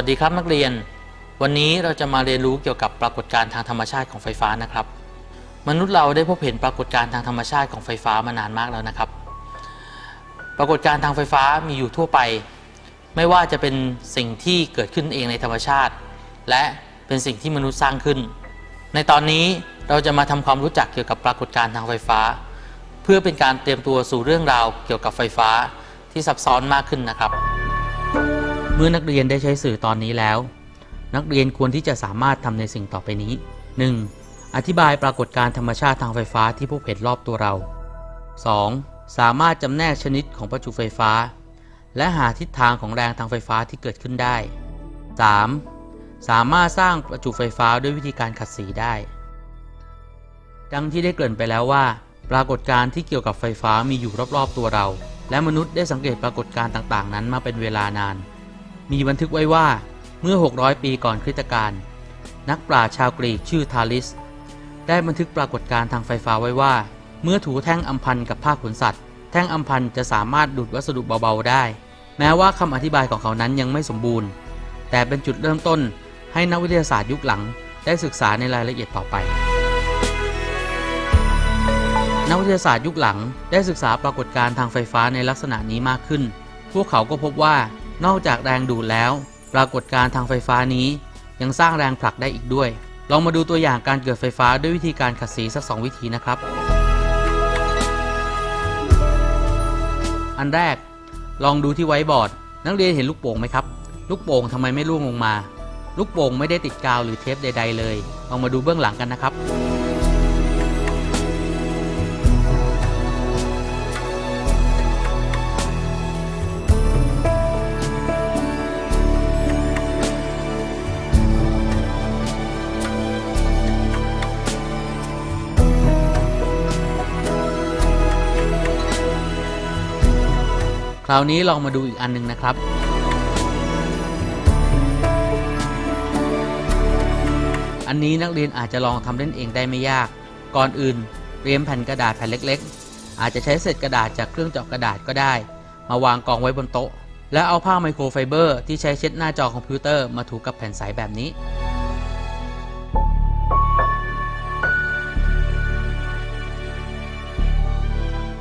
วัสดีครับนักเรียน วันนี้เราจะมาเรียนรู้เกี่ยวกับปรากฏการณ์ทางธรรมชาติของไฟฟ้านะครับ มนุษย์เราได้พบเห็นปรากฏการณ์ทางธรรมชาติของไฟฟ้ามานานมากแล้วนะครับ ปรากฏการณ์ทางไฟฟ้ามีอยู่ทั่วไป ไม่ว่าจะเป็นสิ่งที่เกิดขึ้นเองในธรรมชาติ และเป็นสิ่งที่มนุษย์สร้างขึ้น ในตอนนี้เราจะมาทำความรู้จักเกี่ยวกับปรากฏการณ์ทางไฟฟ้า เพื่อเป็นการเตรียมตัวสู่เรื่องราวเกี่ยวกับไฟฟ้าที่ซับซ้อนมากขึ้นนะครับ เมื่อนักเรียนได้ใช้สื่อตอนนี้แล้ว นักเรียนควรที่จะสามารถทำในสิ่งต่อไปนี้ 1. อธิบายปรากฏการธรรมชาติทางไฟฟ้าที่พบเห็นรอบตัวเรา 2. สามารถจำแนกชนิดของประจุไฟฟ้า และหาทิศทางของแรงทางไฟฟ้าที่เกิดขึ้นได้ 3. สามารถสร้างประจุไฟฟ้าด้วยวิธีการขัดสีได้ ดังที่ได้เกริ่นไปแล้วว่า ปรากฏการณ์ที่เกี่ยวกับไฟฟ้ามีอยู่รอบๆตัวเรา และมนุษย์ได้สังเกตปรากฏการณ์ต่างๆ นั้นมาเป็นเวลานาน มีบันทึกไว้ว่าเมื่อ 600 ปีก่อนคริสตกาลนักปราชญ์ชาวกรีกชื่อทาลิส ได้บันทึกปรากฏการณ์ทางไฟฟ้าไว้ว่า เมื่อถูแท่งอัมพันกับผ้าขนสัตว์ แท่งอัมพันจะสามารถดูดวัสดุเบาๆได้ แม้ว่าคำอธิบายของเขานั้นยังไม่สมบูรณ์ แต่เป็นจุดเริ่มต้นให้นักวิทยาศาสตร์ยุคหลัง ได้ศึกษาในรายละเอียดต่อไป นักวิทยาศาสตร์ยุคหลังได้ศึกษาปรากฏการณ์ทางไฟฟ้าในลักษณะนี้มากขึ้น พวกเขาก็พบว่า นอกจากแรงดูดแล้ว ปรากฏการทางไฟฟ้านี้ ยังสร้างแรงผลักได้อีกด้วย ลองมาดูตัวอย่างการเกิดไฟฟ้าด้วยวิธีการขัดสีสักสองวิธีนะครับ อันแรกลองดูที่ไวบอร์ด นักเรียนเห็นลูกโป่งไหมครับ ลูกโป่งทำไมไม่ร่วงลงมา ลูกโป่งไม่ได้ติดกาวหรือเทปใด ๆ เลยลองมาดูเบื้องหลังกันนะครับ คราวนี้ลองมาดูอีกอันหนึงนะครับ อันนี้นักเรียนอาจจะลองทำเล่นเองได้ไม่ยาก ก่อนอื่นเตรียมแผ่นกระดาษแผ่นเล็ก ๆ อาจจะใช้เศษกระดาษจากเครื่องเจาะกระดาษก็ได้ มาวางกองไว้บนโต๊ะ แล้วเอาผ้าไมโครไฟเบอร์ที่ใช้เช็ดหน้าจอคอมพิวเตอร์มาถูกับแผ่นใสแบบนี้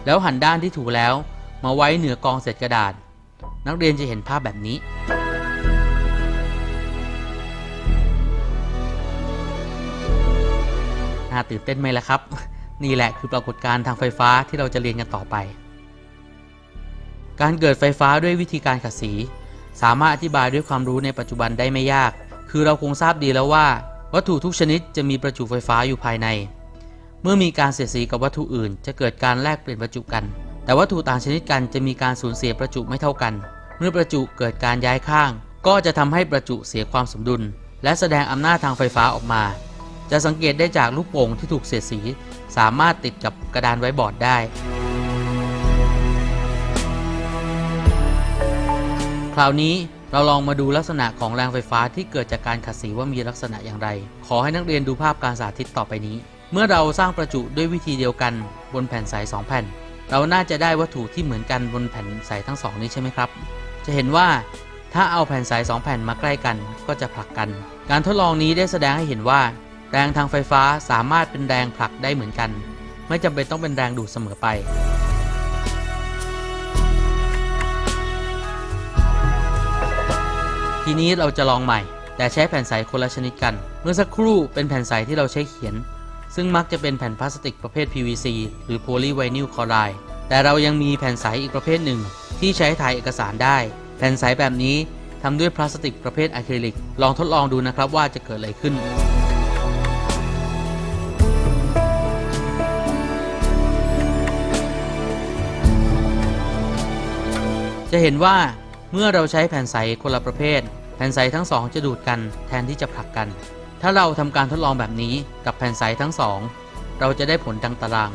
แล้วหันด้านที่ถูแล้ว มาไว้เหนือกองเศษกระดาษ นักเรียนจะเห็นภาพแบบนี้ น่าตื่นเต้นไหมล่ะครับ นี่แหละคือปรากฏการณ์ทางไฟฟ้าที่เราจะเรียนกันต่อไป การเกิดไฟฟ้าด้วยวิธีการขัดสี สามารถอธิบายด้วยความรู้ในปัจจุบันได้ไม่ยาก คือเราคงทราบดีแล้วว่า วัตถุทุกชนิดจะมีประจุไฟฟ้าอยู่ภายใน เมื่อมีการเสียดสีกับวัตถุอื่น จะเกิดการแลกเปลี่ยนประจุกัน แต่วัตถุต่างชนิดกันจะมีการสูญเสียประจุไม่เท่ากัน เมื่อประจุเกิดการย้ายข้าง ก็จะทำให้ประจุเสียความสมดุล และแสดงอำนาจทางไฟฟ้าออกมา จะสังเกตได้จากลูกโป่งที่ถูกเสียดสี สามารถติดกับกระดานไว้บอร์ดได้ คราวนี้เราลองมาดูลักษณะของแรงไฟฟ้าที่เกิดจากการขัดสีว่ามีลักษณะอย่างไร ขอให้นักเรียนดูภาพการสาธิตต่อไปนี้ เมื่อเราสร้างประจุด้วยวิธีเดียวกันบนแผ่นใส2แผ่น เราน่าจะได้วัตถุที่เหมือนกันบนแผ่นใสทั้งสองนี้ใช่ไหมครับ จะเห็นว่าถ้าเอาแผ่นใส2แผ่นมาใกล้กันก็จะผลักกัน การทดลองนี้ได้แสดงให้เห็นว่า แรงทางไฟฟ้าสามารถเป็นแรงผลักได้เหมือนกัน ไม่จำเป็นต้องเป็นแรงดูดเสมอไปทีนี้เราจะลองใหม่ แต่ใช้แผ่นใสคนละชนิดกัน เมื่อสักครู่เป็นแผ่นใสที่เราใช้เขียน ซึ่งมักจะเป็นแผ่นพลาสติกประเภท PVC หรือโพลีไวนิลคลอไรด์แต่เรายังมีแผ่นใสอีกประเภทหนึ่ง ที่ใช้ถ่ายเอกสารได้ แผ่นใสแบบนี้ทำด้วยพลาสติกประเภทอะคริลิก ลองทดลองดูนะครับว่าจะเกิดอะไรขึ้นจะเห็นว่าเมื่อเราใช้แผ่นใสคนละประเภท แผ่นใสทั้งสองจะดูดกันแทนที่จะผลักกัน ถ้าเราทำการทดลองแบบนี้กับแผ่นใสทั้งสอง เราจะได้ผลดังตาราง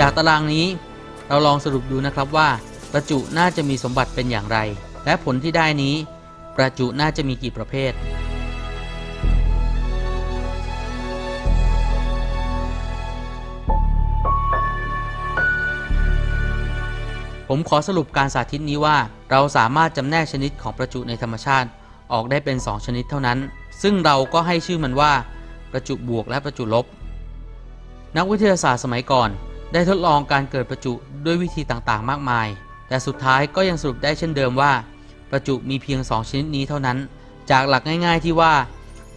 จากตารางนี้เราลองสรุปดูนะครับว่า ประจุน่าจะมีสมบัติเป็นอย่างไร และผลที่ได้นี้ ประจุน่าจะมีกี่ประเภท ผมขอสรุปการสาธิตนี้ว่า เราสามารถจำแนกชนิดของประจุในธรรมชาติ ออกได้เป็น 2 ชนิดเท่านั้น ซึ่งเราก็ให้ชื่อมันว่า ประจุบวกและประจุลบ นักวิทยาศาสตร์สมัยก่อน ได้ทดลองการเกิดประจุด้วยวิธีต่างๆ มากมาย แต่สุดท้ายก็ยังสรุปได้เช่นเดิมว่า ประจุมีเพียง 2 ชนิดนี้เท่านั้น จากหลักง่าย ๆ ที่ว่า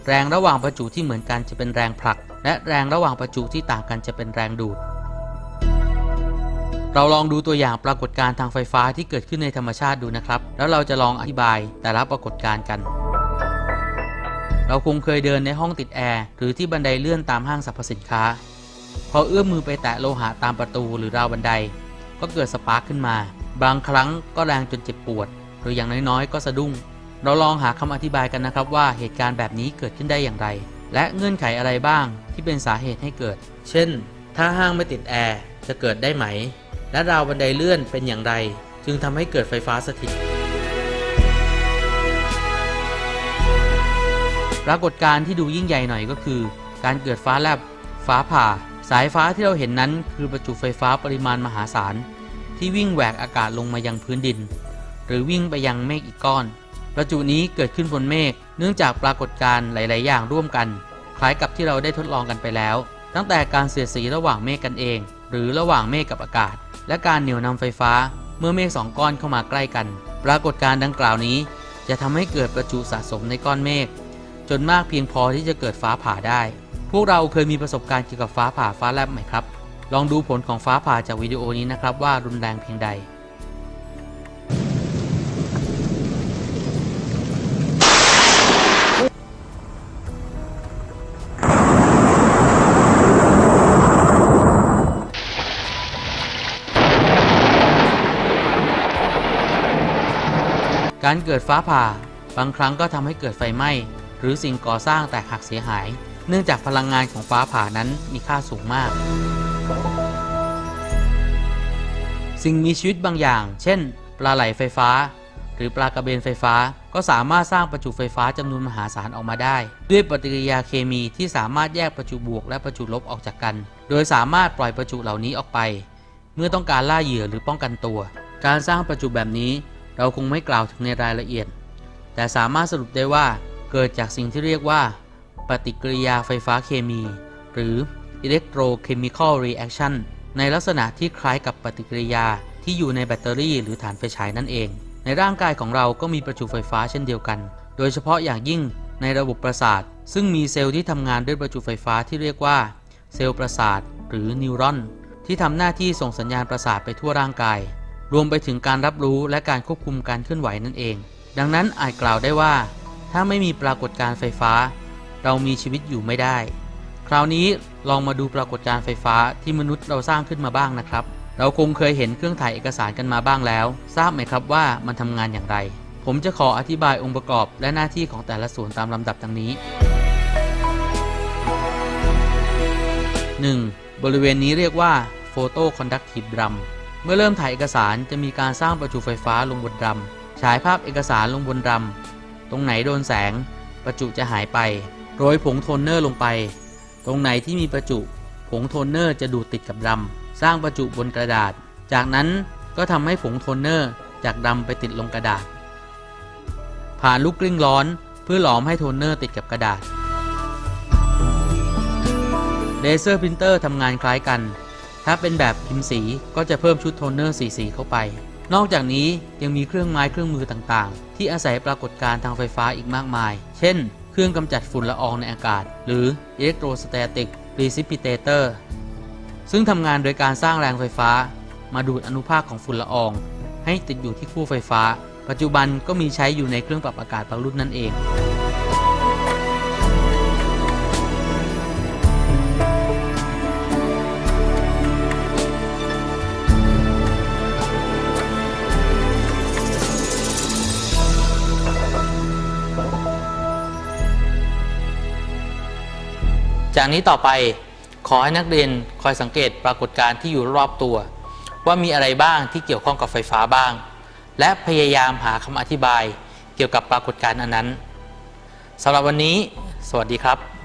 แรงระหว่างประจุที่เหมือนกันจะเป็นแรงผลัก และแรงระหว่างประจุที่ต่างกันจะเป็นแรงดูด เราลองดูตัวอย่างปรากฏการณ์ทางไฟฟ้าที่เกิดขึ้นในธรรมชาติดูนะครับ แล้วเราจะลองอธิบายแต่ละปรากฏการณ์กัน เราคงเคยเดินในห้องติดแอร์หรือที่บันไดเลื่อนตามห้างสรรพสินค้า พอเอื้อมมือไปแตะโลหะตามประตูหรือราวบันได ก็เกิดสปาร์คขึ้นมา บางครั้งก็แรงจนเจ็บปวด หรืออย่างน้อยๆ ก็สะดุ้ง เราลองหาคำอธิบายกันนะครับว่าเหตุการณ์แบบนี้เกิดขึ้นได้อย่างไร และเงื่อนไขอะไรบ้างที่เป็นสาเหตุให้เกิด เช่น ถ้าห้างไม่ติดแอร์จะเกิดได้ไหม และราวบันไดเลื่อนเป็นอย่างไร จึงทำให้เกิดไฟฟ้าสถิต ปรากฏการณ์ที่ดูยิ่งใหญ่หน่อยก็คือ การเกิดฟ้าแลบ ฟ้าผ่า สายฟ้าที่เราเห็นนั้น คือประจุไฟฟ้าปริมาณมหาศาล ที่วิ่งแหวกอากาศลงมายังพื้นดิน หรือวิ่งไปยังเมฆอีกก้อน ประจุนี้เกิดขึ้นบนเมฆเนื่องจากปรากฏการณ์หลาย ๆ อย่างร่วมกัน คล้ายกับที่เราได้ทดลองกันไปแล้ว ตั้งแต่การเสียดสีระหว่างเมฆกันเอง หรือระหว่างเมฆกับอากาศ และการเหนี่ยวนำไฟฟ้าเมื่อเมฆสองก้อนเข้ามาใกล้กัน ปรากฏการณ์ดังกล่าวนี้ จะทำให้เกิดประจุสะสมในก้อนเมฆจนมากเพียงพอที่จะเกิดฟ้าผ่าได้ พวกเราเคยมีประสบการณ์เกี่ยวกับฟ้าผ่าฟ้าแลบไหมครับ ลองดูผลของฟ้าผ่าจากวิดีโอนี้นะครับว่ารุนแรงเพียงใด การเกิดฟ้าผ่า บางครั้งก็ทำให้เกิดไฟไหม้ หรือสิ่งก่อสร้างแตกหักเสียหาย เนื่องจากพลังงานของฟ้าผ่านั้นมีค่าสูงมาก สิ่งมีชีวิตบางอย่าง เช่น ปลาไหลไฟฟ้า หรือปลากระเบนไฟฟ้า ก็สามารถสร้างประจุไฟฟ้าจำนวนมหาศาลออกมาได้ ด้วยปฏิกิริยาเคมีที่สามารถแยกประจุบวกและประจุลบออกจากกัน โดยสามารถปล่อยประจุเหล่านี้ออกไป เมื่อต้องการล่าเหยื่อหรือป้องกันตัว การสร้างประจุแบบนี้ เราคงไม่กล่าวถึงในรายละเอียด แต่สามารถสรุปได้ว่าเกิดจากสิ่งที่เรียกว่า ปฏิกิริยาไฟฟ้าเคมี หรือ electrochemical reaction ในลักษณะที่คล้ายกับปฏิกิริยาที่อยู่ในแบตเตอรี่หรือฐานไฟฉายนั่นเอง ในร่างกายของเราก็มีประจุไฟฟ้าเช่นเดียวกัน โดยเฉพาะอย่างยิ่งในระบบประสาท ซึ่งมีเซลล์ที่ทำงานด้วยประจุไฟฟ้าที่เรียกว่า เซลล์ประสาท หรือนิวรอน ที่ทำหน้าที่ส่งสัญญาณประสาทไปทั่วร่างกาย รวมไปถึงการรับรู้และการควบคุมการเคลื่อนไหวนั่นเอง ดังนั้นอาจกล่าวได้ว่า ถ้าไม่มีปรากฏการณ์ไฟฟ้า เรามีชีวิตอยู่ไม่ได้ คราวนี้ลองมาดูปรากฏการณ์ไฟฟ้าที่มนุษย์เราสร้างขึ้นมาบ้างนะครับ เราคงเคยเห็นเครื่องถ่ายเอกสารกันมาบ้างแล้ว ทราบไหมครับว่ามันทำงานอย่างไร ผมจะขออธิบายองค์ประกอบและหน้าที่ของแต่ละส่วนตามลำดับดังนี้ 1. บริเวณนี้เรียกว่า Photoconductive Drum เมื่ มื่อเริ่มถ่ายเอกสารจะมีการสร้างประจุไฟฟ้าลงบนดรัมฉายภาพเอกสารลงบนดรัมตรงไหนโดนแสง ประจุจะหายไปโรยผงโทนเนอร์ลงไป ตรงไหนที่มีประจุผงโทนเนอร์จะดูดติดกับดรัมสร้างประจุบนกระดาษ จากนั้นก็ทำให้ผงโทนเนอร์จากดรัมไปติดลงกระดาษ ผ่านลูกกลิ้งร้อนเพื่อหลอมให้โทนเนอร์ติดกับกระดาษเลเซอร์พรินเตอร์ทำงานคล้ายกัน ถ้าเป็นแบบพิมพ์สีก็จะเพิ่มชุดโทนเนอร์สีสีเข้าไป นอกจากนี้ยังมีเครื่องไม้เครื่องมือต่างๆ ที่อาศัยปรากฏการณ์ทางไฟฟ้าอีกมากมาย เช่น เครื่องกำจัดฝุ่นละอองในอากาศ หรือ Electrostatic Precipitator ซึ่งทำงานโดยการสร้างแรงไฟฟ้า มาดูดอนุภาคของฝุ่นละออง ให้ติดอยู่ที่คู่ไฟฟ้า ปัจจุบันก็มีใช้อยู่ในเครื่องปรับอากาศบางรุ่นนั่นเอง จากนี้ต่อไปขอให้นักเรียนคอยสังเกตปรากฏการณ์ที่อยู่รอบตัว ว่ามีอะไรบ้างที่เกี่ยวข้องกับไฟฟ้าบ้าง และพยายามหาคำอธิบายเกี่ยวกับปรากฏการณ์อันนั้นสำหรับวันนี้ สวัสดีครับ